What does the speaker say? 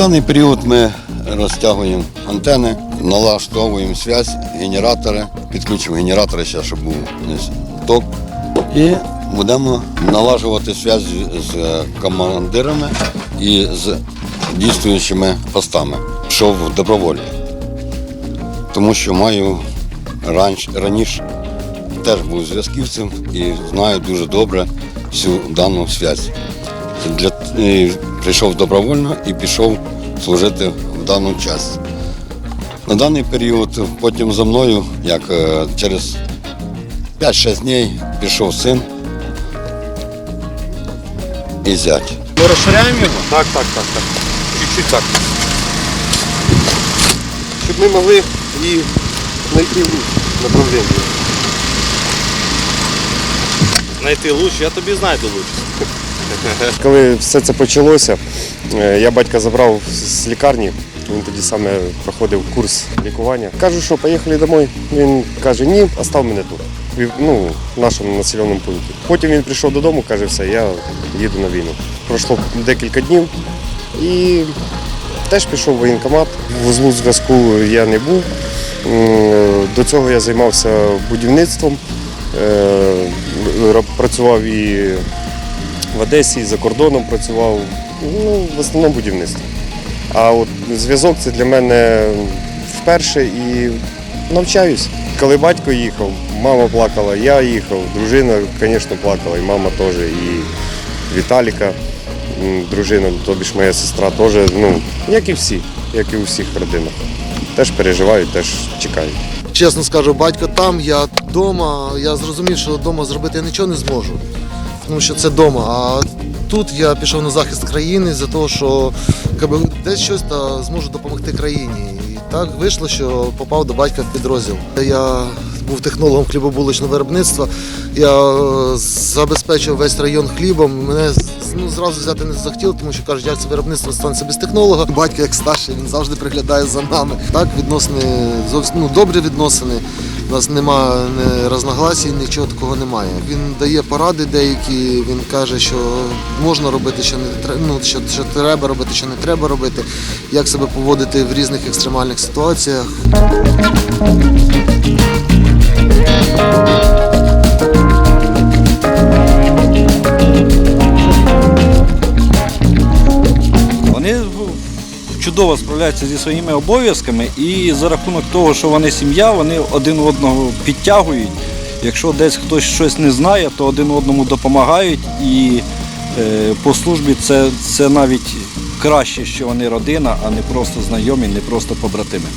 даний період ми розтягуємо антени, налаштовуємо зв'язь, генератори, підключимо генератори, ще, щоб був ток. І будемо налажувати зв'язь з командирами і з дійствуючими постами. Пішов добровольно, тому що маю раніше, теж був зв'язківцем і знаю дуже добре всю дану зв'язь. Для, прийшов добровольно і пішов служити в дану час. На даний період потім за мною, як е, через 5-6 днів, пішов син і зять. Ми розширяємо його? Так, так, так, так. Чуть-чуть так. Щоб ми могли і знайти луч направлення. Знайти луч, я тобі знайду луч. Коли все це почалося, е, я батька забрав з лікарні. Він тоді саме проходив курс лікування. Кажу, що поїхали домой. Він каже, ні, остав мене тут. в- Ну, в нашому населеному пункті. Потім він прийшов додому, каже, все, я їду на війну. Пройшло декілька днів і теж пішов в воєнкомат. Вузлу зв'язку я не був. До цього я займався будівництвом, Е, працював і в Одесі, за кордоном працював. Ну, в основному будівництво. А от зв'язок це для мене вперше і навчаюсь. Коли батько їхав, мама плакала, я їхав, дружина, звісно, плакала, і мама теж, і Віталіка, дружина, тобі ж моя сестра теж, ну, як і всі, як і у всіх родинах. Теж переживають, теж чекають. Чесно скажу, батько там, я вдома. Я зрозумів, що вдома зробити я нічого не зможу, тому що це вдома. А тут я пішов на захист країни за того, що якби, десь щось та зможу допомогти країні. І так вийшло, що попав до батька в підрозділ. Я був технологом хлібобулочного виробництва. Я е, забезпечив весь район хлібом. Мене ну, зразу взяти не захотіли, тому що кажуть, як це виробництво станеться без технолога. Батько як старший, він завжди приглядає за нами. Так, відносини зовсім ну, добрі відносини. У нас немає розногласій, нічого такого немає. Він дає поради деякі, він каже, що можна робити, що не ну, що, що треба робити, що не треба робити, як себе поводити в різних екстремальних ситуаціях. Чудово справляються зі своїми обов'язками і за рахунок того, що вони сім'я, вони один одного підтягують. Якщо десь хтось щось не знає, то один одному допомагають і е, по службі це, це навіть краще, що вони родина, а не просто знайомі, не просто побратими.